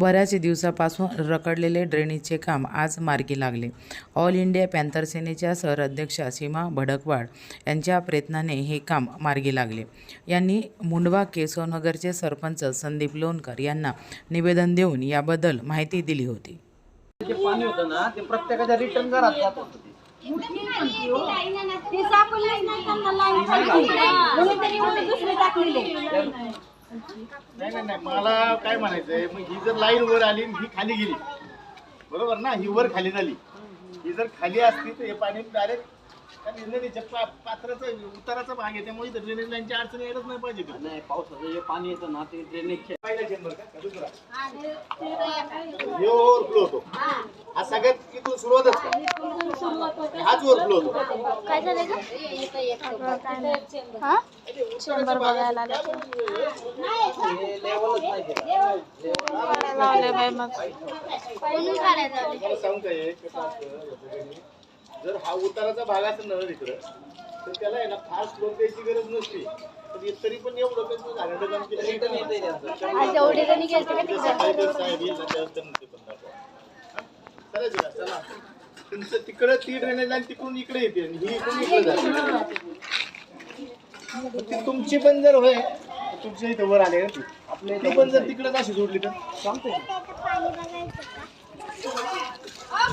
बऱ्याच दिवसापासून रखडलेले ड्रेनेजचे काम आज मार्गी लागले. ऑल इंडिया पॅन्थर सेनेच्या सहअध्यक्षा सीमा भडकवाड यांच्या प्रयत्नाने हे काम मार्गी लागले. यांनी मुंडवा केशवनगरचे सरपंच संदीप लोणकर यांना निवेदन देऊन याबद्दल माहिती दिली होती. जे पाणी होतं ना ते प्रत्येकाच्या रिटर्न घरात जात होतं ते. ते सापडलेच नाही त्यांना लाईन खाली कोणीतरी एवढे दुसरे टाकलेले नाही नाही नाही मला काय म्हणायचंय मग ही जर लाईन वर आली आणि ही खाली गेली बरोबर ना? ही वर खाली झाली. ही जर खाली असती तर हे पाणी डायरेक्ट पा पात्राचा उताराचा भाग आहे. त्यामुळे इथं ड्रेनेज लाईनची अडचण यायलाच नाही पाहिजे. का नाही पावसाचं जे पाणी येतं ना ते ड्रेनेजच्या पहिला चेंबर का? का दुसरा? हे ओव्हरफ्लो होतो. हा सगळ्यात सुरुवातच का हाच ओव्हरफ्लो होतो काय झालं का चेंबर बघायला लेवलच नाही ते. मला सांगू काय कसं असतं? जर हा उताराचा भाग असेल ना इकडं तर त्याला आहे ना फार स्लोप द्यायची गरज नसते. पण हे तरी पण एवढं कसं झालं? काम केलं रिटर्न तुमचं तिकडं ती ड्रेनेज लाईन तिकडून इकडे येते आणि ही इकडून इकडे जाते? ती तुमची पण जर होय? तुमच्या इथं वर आले ना ती आपल्या ती पण जर तिकडे अशी जोडली तर सांगतोय ना.